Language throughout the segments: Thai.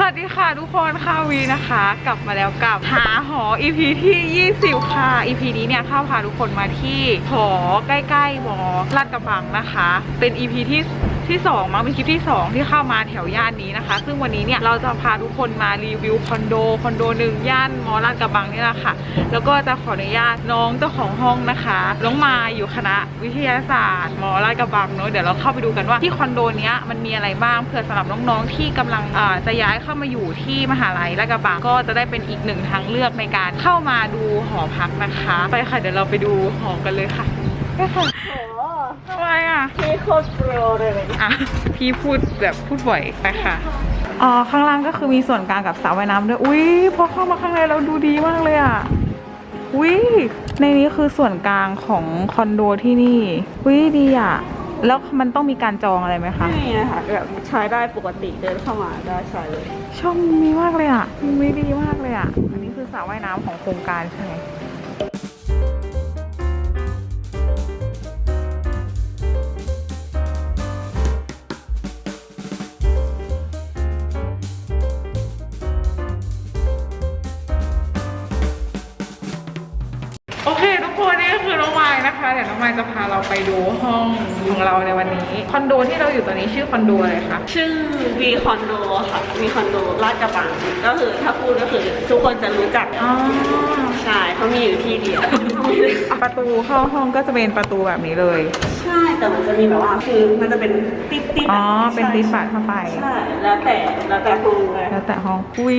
สวัสดีค่ะทุกคนค่ะวีนะคะ กลับมาแล้วกับหาหอ EP ที่ 20 ค่ะ EP นี้เนี่ยข้าพาทุกคนมาที่หอใกล้ๆมอลาดกระบังนะคะ เป็น EP ที่ ที่สองมั้งเป็นคลิปที่สองที่เข้ามาแถวย่านนี้นะคะ ซึ่งวันนี้เนี่ยเราจะพาทุกคนมารีวิวคอนโดคอนโดหนึ่งย่านมอลาดกระบังนี่แหละค่ะ แล้วก็จะขออนุญาตน้องเจ้าของห้องนะคะน้องมาอยู่คณะวิทยาศาสตร์มอลาดกระบังเนอะเดี๋ยวเราเข้าไปดูกันว่าที่คอนโดเนี้ยมันมีอะไรบ้างเผื่อสำหรับน้องๆที่กำลังจะย้ายเข้ามาอยู่ที่มหาลัยลาดกระบังก็จะได้เป็นอีกหนึ่งทางเลือกในการเข้ามาดูหอพักนะคะ ไปค่ะเดี๋ยวเราไปดูหอกันเลยค่ะไปค่ะ อ้ทำไมอะ พี่โคตรโปรเลยอะ พี่พูดแบบพูดบ่อยไปค่ะ อ๋อ ข้างล่างก็คือมีส่วนกลางกับสระว่ายน้ำด้วย อุ้ยพอเข้ามาข้างในเราดูดีมากเลยอะ อุ้ยในนี้คือส่วนกลางของคอนโดที่นี่ อุ้ยดีอะ แล้วมันต้องมีการจองอะไรไหมคะ นี่นะคะแบบใช้ได้ปกติเดินเข้ามาได้ใช้เลยช่องมีมากเลยอะมีดีมากเลยอะ อันนี้คือสระว่ายน้ำของโครงการใช่ไหม เดี๋ยวน้องไม้จะพาเราไปดูห้องของเราในวันนี้ คอนโดที่เราอยู่ตอนนี้ชื่อคอนโดอะไรคะ ชื่อวีคอนโดค่ะวีคอนโดลาดกระบังก็คือถ้าพูดก็คือทุกคนจะรู้จักอ๋อ ใช่เขามีอยู่ที่เดียว ประตูเข้าห้องก็จะเป็นประตูแบบนี้เลยใช่แต่มันจะมีแบบว่าคือมันจะเป็นติ๊บติ๊บอ๋อ เป็นลิฟต์บาทเข้าไป ใช่แล้วแต่แล้วแต่ห้องเลยแล้วแต่ห้อง อุ้ย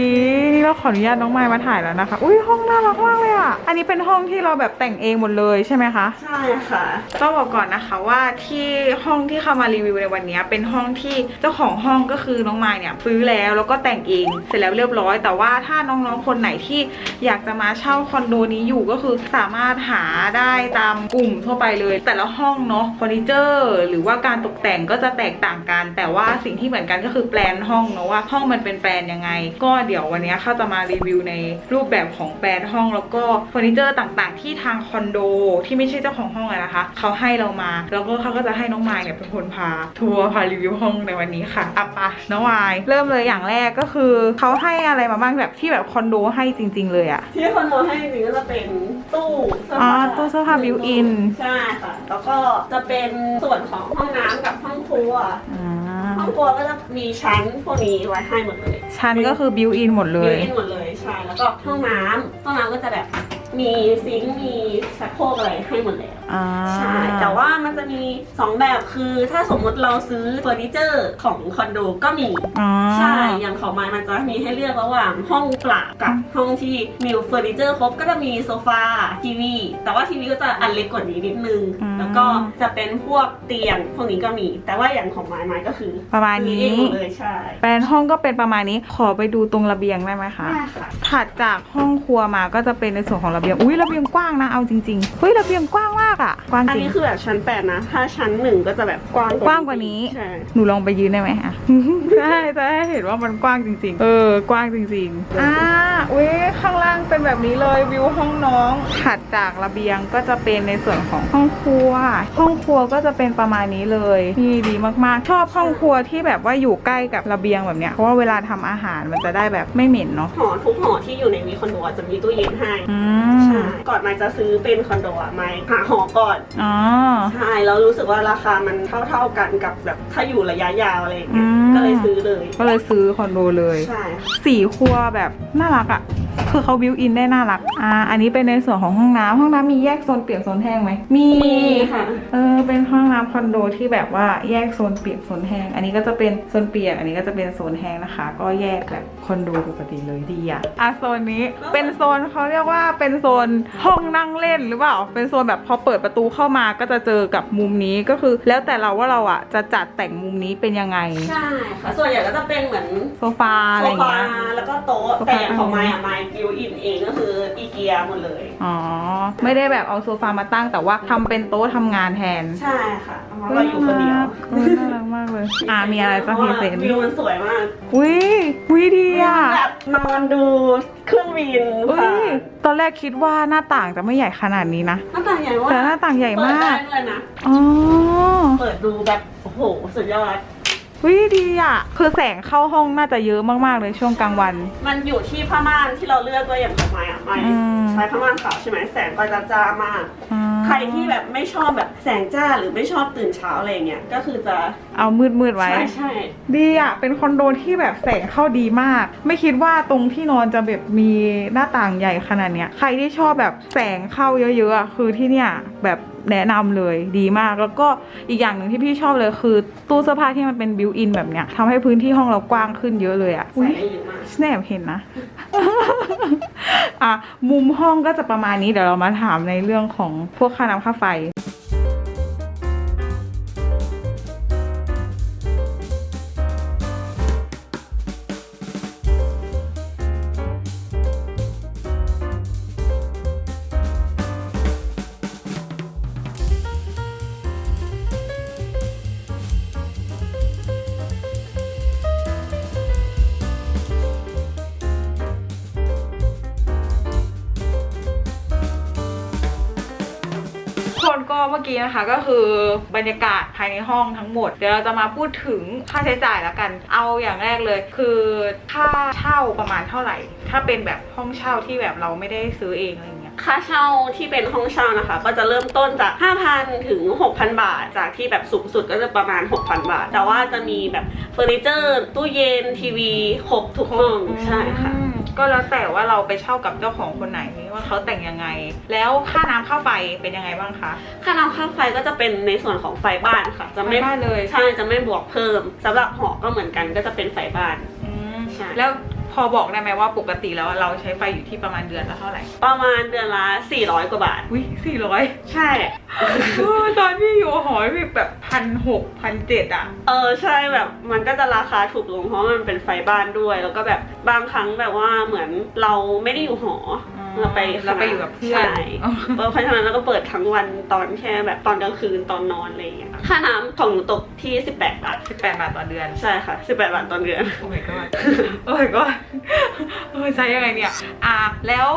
นี่เราขออนุญาตน้องไม้มาถ่ายแล้วนะคะ อุ้ยห้องน่ารักมากเลยอะ อันนี้เป็นห้องที่เราแบบแต่งเองหมดเลยใช่ไหมคะ ใช่ค่ะ ต้องบอกก่อนนะคะว่าที่ห้องที่เข้ามารีวิวในวันนี้เป็นห้องที่เจ้าของห้องก็คือน้องไม้เนี่ยซื้อแล้วแล้วก็แต่งเองเสร็จแล้วเรียบร้อย แต่ว่าถ้าน้องๆคนไหนที่อยากจะมาเช่าคอนโดนี้อยู่ก็คือสามารถหาได้ตามกลุ่มทั่วไปเลย แต่ละห้องเนาะเฟอร์นิเจอร์หรือว่าการตกแต่งก็จะแตกต่างกัน แต่ว่าสิ่งที่เหมือนกันก็คือแปลนห้องเนาะว่าห้องมันเป็นแปลนยังไง ก็เดี๋ยววันนี้เขาจะมารีวิวในรูปแบบของแปลนห้องแล้วก็เฟอร์นิเจอร์ต่างๆ ที่ทางคอนโดที่ไม่ใช่เจ้าของห้องอะนะคะเขาให้เรามา แล้วก็เขาก็จะให้น้องมายเนี่ยเป็นคนพาทัวร์พารีวิวห้องในวันนี้ค่ะอะปะน้องมาย เริ่มเลยอย่างแรกก็คือเขาให้อะไรมาบ้างแบบที่แบบคอนโดให้จริง ๆ เลยอะที่คอนโดให้จริงก็จะเป็น ตู้เสื้ออ๋อผ้าตู้เสื้อผ้า built-in ใช่ค่ะ แล้วก็จะเป็นส่วนของห้องน้ำกับห้องครัว อ่าห้องครัวก็จะมีชั้นพวกนี้ไว้ให้หมดเลยชั้นก็คือบิวอินหมดเลยบิวอินหมดเลยใช่ แล้วก็ห้องน้ำห้องน้ำก็จะแบบมีซิงค์มีชักโครกอะไรให้หมดแล้ว อ่าใช่ แต่ว่ามันจะมี 2 แบบคือถ้าสมมติเราซื้อเฟอร์นิเจอร์ของคอนโดก็มี อ๋อ ใช่ อย่างของไม้มันจะมีให้เลือกระหว่างห้องเปล่ากับห้องที่มีเฟอร์นิเจอร์ครบก็จะมีโซฟาทีวี แต่ว่าทีวีก็จะอันเล็กกว่านี้นิดนึง อืม แล้วก็จะเป็นพวกเตียงพวกนี้ก็มี แต่ว่าอย่างของไม้ไม้ก็คือประมาณนี้ซื้อเองหมดเลยใช่แปลนห้องก็เป็นประมาณนี้ ขอไปดูตรงระเบียงได้ไหมคะ ได้ค่ะ ถัดจากห้องครัวมาก็จะเป็นในส่วนของระเบียง อุ้ยระเบียงกว้างนะ เอาจริงๆ เฮ้ยระเบียงกว้างมากอะกว้างอันจริง นี้คือแบบชั้นแปดนะ ถ้าชั้นหนึ่งก็จะแบบกว้างกว้างกว่านี้ ใช่ หนูลองไปยืนได้ไหมอะใช่จะให้เห็นว่ามันกว้างจริง ๆ เออ กว้างจริงๆ อ่าอุ้ยข้างล่างเป็นแบบนี้เลยวิวห้องน้อง ถัดจากระเบียงก็จะเป็นในส่วนของห้องครัว ห้องครัวก็จะเป็นประมาณนี้เลย นี่ดีมากๆ ชอบห้องครัวที่แบบว่าอยู่ใกล้กับระเบียงแบบเนี้ย เพราะว่าเวลาทำอาหารมันจะได้แบบไม่เหม็นเนาะ หอทุกหอที่อยู่ในวีคอนโดจะมีตู้เย็นให้อืใช่มก่อนมาจะซื้อเป็นคอนโดอะไม่หาหอก่อน อ๋อใช่แล้วรู้สึกว่าราคามันเท่า ๆกันกับแบบถ้าอยู่ระยะยาวอะไรอย่างเงี้ยอืม ก็เลยซื้อเลยก็เลยซื้อคอนโดเลย ใช่ค่ะสีครัวแบบน่ารักอะ่ะ คือเขาบิวอินได้น่ารัก อ่า อันนี้เป็นในส่วนของห้องน้ำห้องน้ำมีแยกโซนเปียกโซนแห้งไหม มี มีค่ะ เออ เป็นห้องน้ำคอนโดที่แบบว่าแยกโซนเปียกโซนแห้ง อันนี้ก็จะเป็นโซนเปียก อันนี้ก็จะเป็นโซนแห้งนะคะ ก็แยกแบบคอนโดปกติเลยดีอะอะโซนนี้เป็นโซนเขาเรียกว่าเป็นโซนห้องนั่งเล่นหรือเปล่า เป็นโซนแบบพอเปิดประตูเข้ามาก็จะเจอกับมุมนี้ก็คือ แล้วแต่เราว่าเราอะจะจัดแต่งมุมนี้เป็นยังไงใช่ค่ะส่วนใหญ่ก็จะเป็นเหมือนโซฟาอะโซไรอย่างฟาเงี้ย แล้วก็โต๊ะโซฟาแต่อย่างของไม้อะไม้บิวอินเองก็คืออีเกียหมดเลย อ๋อ ไม่ได้แบบเอาโซฟามาตั้งแต่ว่าทำเป็นโต๊ะทำงานแทนใช่ค่ะเพราะว่าอยู่คนเดียวเออน่ารักมากเลย อ่ามีอะไรจะพรีเซนต์วิวมันสวยมาก อุ้ยอุ้ยดีอะ แบบนอนดู เครื่องบินอุ้ค่ะยตอนแรกคิดว่าหน้าต่างจะไม่ใหญ่ขนาดนี้นะ หน้าต่างใหญ่มากแต่หน้าต่างใหญ่มากเปิดได้ด้วยนะ อ๋อเปิดดูแบบโอ้โหสุดยอด วิดีอะ คือแสงเข้าห้องน่าจะเยอะมากๆเลยช่วงกลางวัน มันอยู่ที่ผ้าม่านที่เราเลือกด้วยอย่างของไม้อะไม้อืมใช้ผ้าม่านขาวใช่ไหมแสงก็จะจ้ามากอ่า ใครที่แบบไม่ชอบแบบแสงจ้าหรือไม่ชอบตื่นเช้าอะไรเงี้ยก็คือจะเอามืดมืดๆไว้ ใช่ใช่ดีอะ เป็นคอนโดที่แบบแสงเข้าดีมาก ไม่คิดว่าตรงที่นอนจะแบบมีหน้าต่างใหญ่ขนาดเนี้ย ใครที่ชอบแบบแสงเข้าเยอะๆอะคือที่เนี่ยแบบแนะนำเลยดีมากแล้วก็อีกอย่างหนึ่งที่พี่ชอบเลยคือ ตู้เสื้อผ้าที่มันเป็นบิวอินแบบเนี้ยทำให้พื้นที่ห้องเรากว้างขึ้นเยอะเลยอะใส่ได้เยอะมากแนบเห็นนะ อะมุมห้องก็จะประมาณนี้เดี๋ยวเรามาถามในเรื่องของพวกค่าน้ำค่าไฟ ก็เมื่อกี้นะคะก็คือบรรยากาศภายในห้องทั้งหมด เดี๋ยวเราจะมาพูดถึงค่าใช้จ่ายแล้วกัน เอาอย่างแรกเลย คือค่าเช่าประมาณเท่าไหร่ ถ้าเป็นแบบห้องเช่าที่แบบเราไม่ได้ซื้อเองอะไรเงี้ย ค่าเช่าที่เป็นห้องเช่านะคะ ก็จะเริ่มต้นจาก 5,000 ถึง 6,000 บาท จากที่แบบสูงสุดก็จะประมาณ 6,000 บาท แต่ว่าจะมีแบบเฟอร์นิเจอร์ ตู้เย็น ทีวีครบทุกห้อง ใช่ค่ะอืม ก็แล้วแต่ว่าเราไปเช่ากับเจ้าของคนไหนว่าเขาแต่งยังไง แล้วค่าน้ำค่าไฟเป็นยังไงบ้างคะ ค่าน้ำค่าไฟก็จะเป็นในส่วนของไฟบ้านค่ะ จะไม่ไฟบ้านเลย ใช่จะไม่บวกเพิ่มสำหรับหอก็เหมือนกันก็จะเป็นไฟบ้าน อืมใช่ แล้ว พอบอกได้ไหมว่าปกติแล้วเราใช้ไฟอยู่ที่ประมาณเดือนละเท่าไหร่ประมาณเดือนละ 400 กว่าบาท อุ้ยสี่ร้อยใช่ ตอนพี่อยู่หอพี่แบบพันหกพันเจ็ดอะ เออใช่แบบมันก็จะราคาถูกลงเพราะมันเป็นไฟบ้านด้วย แล้วก็แบบบางครั้งแบบว่าเหมือนเราไม่ได้อยู่หอออเราไปเราไปอยู่กับเพื่อนใช่เออเพราะฉะนั้นเราก็เปิดทั้งวันตอนแค่แบบตอนกลางคืนตอนนอนอะไรอย่างเงี้ยค่าน้ำของหนูตกที่ 18 บาทสิบแปดบาทต่อเดือน ใช่ค่ะ 18 บาทต่อเดือน โอ้ my god โอ้ my god เออใช้ยังไงเนี่ย อะแล้ว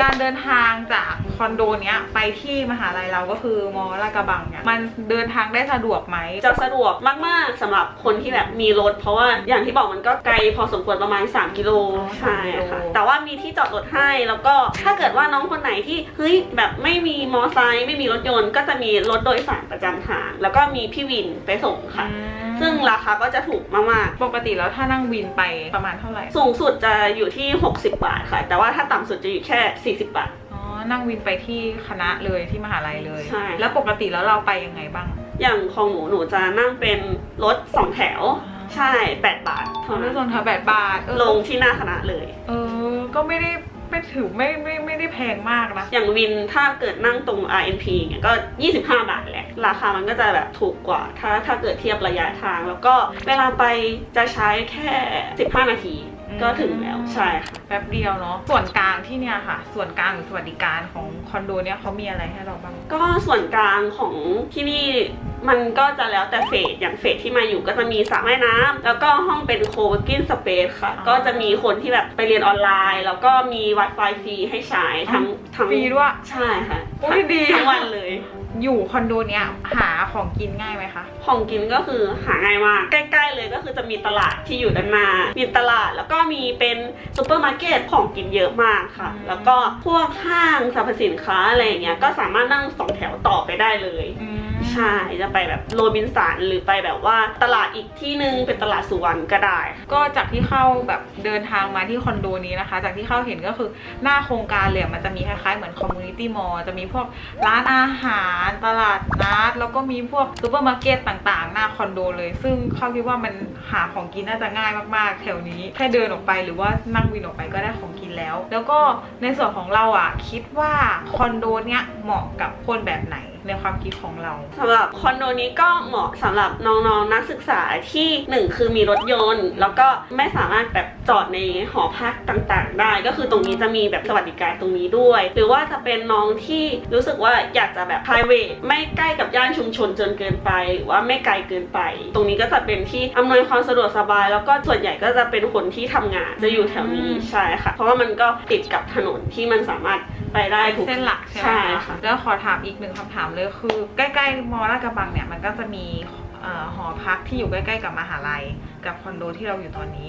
การเดินทางจากคอนโดเนี้ยไปที่มหาลัยเราก็คือมอลาดกระบังเนี่ยมันเดินทางได้สะดวกไหม จะสะดวกมาก ๆสำหรับคนที่แบบมีรถ เพราะว่าอย่างที่บอกมันก็ไกลพอสมควรประมาณ 3 กิโลอ๋อใช่3กิค่ะโลแต่ว่ามีที่จอดรถให้แล้วก็ถ้าเกิดว่าน้องคนไหนที่เฮ้ยแบบไม่มีมอไซค์ไม่มีรถยนต์ ก็จะมีรถโดยสารประจำทาง แล้วก็มีพี่วินไปส่งค่ะ อืม ซึ่งราคาก็จะถูกมากปกติแล้วถ้านั่งวินไปประมาณเท่าไหร่ ๆ สูงสุดจะอยู่ที่ 60 บาทค่ะ แต่ว่าถ้าต่ำสุดจะอยู่แค่ 40 บาท อ๋อ นั่งวินไปที่คณะเลยที่มหาลัยเลย ใช่ แล้วปกติแล้วเราไปยังไงบ้าง อย่างของหนูหนูจะนั่งเป็นรถสองแถวอ่าใช่ 8 บาทเท่าทำด้นั้วยนส่วนแถวแปดบาท เออลงที่หน้าคณะเลย เออ ก็ไม่ได้ไม่ถือไม่ไม่ไม่ได้แพงมากนะ อย่างวินถ้าเกิดนั่งตรง RNP เนี่ยก็ 25 บาทแหละ ราคามันก็จะแบบถูกกว่า ถ้าถ้าเกิดเทียบระยะทาง แล้วก็เวลาไปจะใช้แค่ 15 นาทีอืมก็ถึงแล้วใช่ค่ะแป๊บเดียวเนาะส่วนกลางที่เนี่ยค่ะ ส่วนกลางหรือสวัสดิการของคอนโดเนี่ยเขามีอะไรให้เราบ้างก็ส่วนกลางของที่นี่มันก็จะแล้วแต่เฟสอย่างเฟสที่มาอยู่ก็จะมีสระว่ายน้ำแล้วก็ห้องเป็น co-working space ค่ะอ๋อก็จะมีคนที่แบบไปเรียนออนไลน์ แล้วก็มี Wi-Fi ฟรีให้ใช้ทั้งทั้งฟรีด้วยใช่ค่ะโอ้ยดีทั้งวันเลย อยู่คอนโดเนี้ยหาของกินง่ายไหมคะ ของกินก็คือหาง่ายมาก ใกล้ ๆ เลยก็คือจะมีตลาดที่อยู่ด้านหน้ามีตลาดแล้วก็มีเป็นซูเปอร์มาร์เก็ตของกินเยอะมากค่ะอืมแล้วก็พวกห้างสรรพสินค้าอะไรอย่างเงี้ยก็สามารถนั่งสองแถวต่อไปได้เลย อืม ใช่จะไปแบบโรบินสันหรือไปแบบว่าตลาดอีกที่นึงเป็นตลาดสุวรรณก็ได้ ก็จากที่เข้าแบบเดินทางมาที่คอนโดนี้นะคะ จากที่เข้าเห็นก็คือหน้าโครงการเลยมันจะมีคล้ายๆเหมือนคอมมูนิตี้มอลจะมีพวกร้านอาหารตลาดนัดแล้วก็มีพวกซูเปอร์มาร์เก็ตต่างๆ หน้าคอนโดเลย ซึ่งเข้าคิดว่ามันหาของกินน่าจะง่ายมากๆ แถวนี้แค่เดินออกไปหรือว่านั่งวินออกไปก็ได้ของกินแล้ว แล้วก็ในส่วนของเราอะคิดว่าคอนโดเนี้ยเหมาะกับคนแบบไหน ในความคิดของเราสำหรับคอนโดนี้ก็เหมาะสำหรับน้องๆนักศึกษาที่หนึ่งคือมีรถยนต์ แล้วก็ไม่สามารถแบบจอดในหอพักต่างๆ ได้ ก็คือตรงนี้จะมีแบบสวัสดิการตรงนี้ด้วย หรือว่าจะเป็นน้องที่รู้สึกว่าอยากจะแบบ private ไม่ใกล้กับย่านชุมชนจนเกินไปหรือว่าไม่ไกลเกินไป ตรงนี้ก็จะเป็นที่อำนวยความสะดวกสบาย แล้วก็ส่วนใหญ่ก็จะเป็นคนที่ทำงานจะอยู่แถวนี้อืมใช่ค่ะ เพราะว่ามันก็ติดกับถนนที่มันสามารถ ไปได้ทุก เส้นหลักใช่ไหมใช่คะค่ะ แล้วขอถามอีกหนึ่งคำถามเลยคือ ใกล้ๆมอลาดกระบังเนี่ยมันก็จะมีเอ่อหอพักที่อยู่ใกล้ ๆ กับมหาลัย กับคอนโดที่เราอยู่ตอนนี้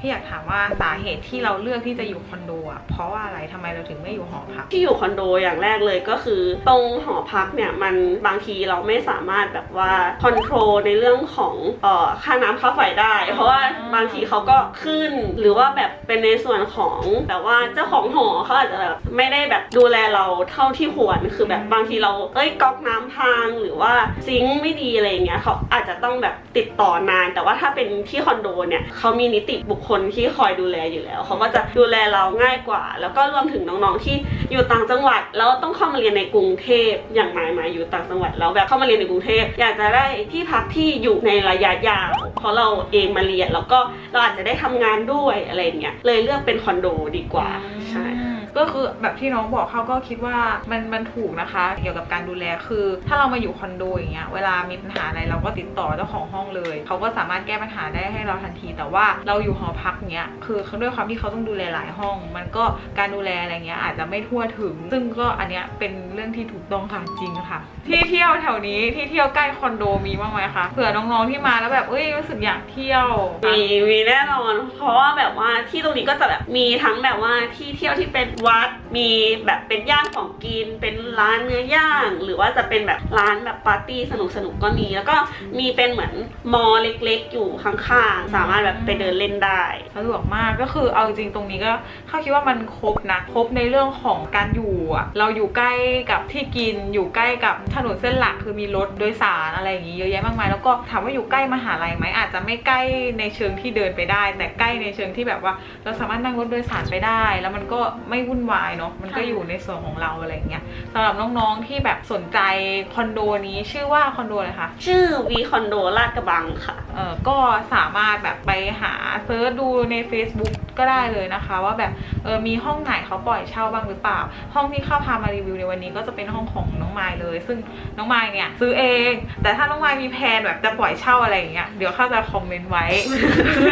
พี่อยากถามว่าสาเหตุที่เราเลือกที่จะอยู่คอนโดอะเพราะว่าอะไรทำไมเราถึงไม่อยู่หอพัก ที่อยู่คอนโดอย่างแรกเลยก็คือ ตรงหอพักเนี่ยมันบางทีเราไม่สามารถแบบว่าคอนโทรลในเรื่องของเอ่อค่าน้ำค่าไฟได้ เพราะว่าบางทีเขาก็ขึ้นหรือว่าแบบเป็นในส่วนของแบบว่าเจ้าของหอเขาอาจจะแบบไม่ได้แบบดูแลเราเท่าที่ควรคือแบบบางทีเราเอ้ยก๊อกน้ำพังหรือว่าซิงค์ไม่ดีอะไรอย่างเงี้ยเขาอาจจะต้องแบบติดต่อนาน แต่ว่าถ้าเป็นที่คอนโดเนี่ยเขามีนิติบุคคคนที่คอยดูแลอยู่แล้ว เขาก็จะดูแลเราง่ายกว่า แล้วก็รวมถึงน้องๆที่อยู่ต่างจังหวัดแล้วต้องเข้ามาเรียนในกรุงเทพอย่างหมายมาอยู่ต่างจังหวัดแล้วแบบเข้ามาเรียนในกรุงเทพอยากจะได้ที่พักที่อยู่ในระยะยาวเพราะเราเองมาเรียนแล้วก็เราอาจจะได้ทำงานด้วยอะไรเงี้ยเลยเลือกเป็นคอนโดดีกว่าใช่ ก็คือแบบที่น้องบอกเขาก็คิดว่ามันมันถูกนะคะ เกี่ยวกับการดูแลคือ ถ้าเรามาอยู่คอนโดอย่างเงี้ยเวลามีปัญหาอะไรเราก็ติดต่อเจ้าของห้องเลยเขาก็สามารถแก้ปัญหาได้ให้เราทันที แต่ว่าเราอยู่หอพักเงี้ยคือด้วยความที่เขาต้องดูแลหลายห้อง มันก็การดูแลอะไรเงี้ยอาจจะไม่ทั่วถึง ซึ่งก็อันเนี้ยเป็นเรื่องที่ถูกต้องค่ะจริงค่ะ ที่เที่ยวแถวนี้ที่เที่ยวใกล้คอนโดมีบ้างไหมคะเผื่อน้องๆที่มาแล้วแบบเอ้ยรู้สึกอยากเที่ยวมีมีแน่นอน เพราะว่าแบบว่าที่ตรงนี้ก็จะแบบมีทั้งแบบว่าที่เที่ยวที่เป็นวัดมีแบบเป็นย่านของกิน เป็นร้านเนื้อย่าง หรือว่าจะเป็นแบบร้านแบบปาร์ตี้สนุกสนุกๆก็มี แล้วก็มีเป็นเหมือนมอลเล็กๆ อยู่ข้างๆ สามารถแบบไปเดินเล่นได้สะดวกมากก็คือเอาจริงๆตรงนี้ก็เข้าคิดว่ามันครบนะครบในเรื่องของการอยู่อะเราอยู่ใกล้กับที่กินอยู่ใกล้กับถนนเส้นหลักคือมีรถโดยสารอะไรอย่างงี้เยอะแยะมากมายแล้วก็ถามว่าอยู่ใกล้มหาลัยไหมอาจจะไม่ใกล้ในเชิงที่เดินไปได้ แต่ใกล้ในเชิงที่แบบว่า เราสามารถนั่งรถโดยสารไปได้ แล้วมันก็ไม่วุ่นวายเนาะมันก็ใช่อยู่ในส่วนของเราอะไรอย่างเงี้ยสำหรับน้องๆที่แบบสนใจคอนโดนี้ชื่อว่าคอนโดอะไรคะชื่อวีคอนโดลาดกระบังค่ะ เออก็สามารถแบบไปหาเซิร์ชดูใน Facebook ก็ได้เลยนะคะ ว่าแบบเออมีห้องไหนเขาปล่อยเช่าบ้างหรือเปล่า ห้องที่เข้าพามารีวิวในวันนี้ก็จะเป็นห้องของน้องไมล์เลย ซึ่งน้องไมล์เนี่ยซื้อเอง แต่ถ้าน้องไมล์มีแพลนแบบจะปล่อยเช่าอะไรอย่างเงี้ยเดี๋ยวเข้าจะคอมเมนต์ไว้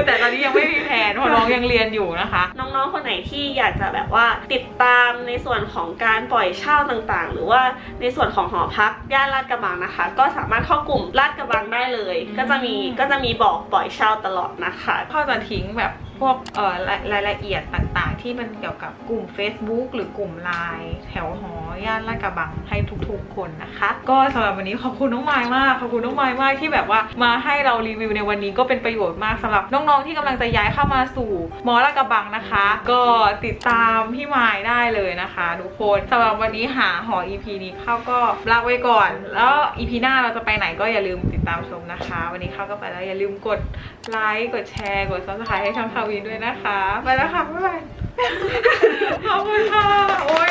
แต่ตอนนี้ยังไม่มีแพลนเพราะน้องยังเรียนอยู่นะคะ น้องๆคนไหนที่อยากจะแบบว่าติดตามในส่วนของการปล่อยเช่าต่างๆ หรือว่าในส่วนของหอพักย่านลาดกระบังนะคะ ก็สามารถเข้ากลุ่มลาดกระบังได้เลยอืมก็จะมีก็จะมีบอกปล่อยเช่าตลอดนะคะพ่อจะทิ้งแบบ พวกรายละเอียดต่างๆ ที่มันเกี่ยวกับกลุ่ม Facebook หรือกลุ่มไลน์แถวหอย่านลาดกระบังให้ทุกๆคนนะคะ ก็สำหรับวันนี้ขอบคุณน้องไม้มากขอบคุณน้องไม้มากที่แบบว่ามาให้เรารีวิวในวันนี้ก็เป็นประโยชน์มากสำหรับน้องๆที่กำลังจะย้ายเข้ามาสู่มอลาดกระบังนะคะ ก็ติดตามพี่ไม้ได้เลยนะคะทุกคนสำหรับวันนี้หาหอ EP นี้เข้าก็ลาไว้ก่อน แล้ว EP หน้าเราจะไปไหนก็อย่าลืมติดตามชมนะคะ วันนี้เข้าก็ไปแล้วอย่าลืมกดไลค์กดแชร์กด subscribe ให้ช่องทาวิด้วยนะคะ ไปแล้วค่ะบ๊ายบายขอบคุณค่ะ โอ้ย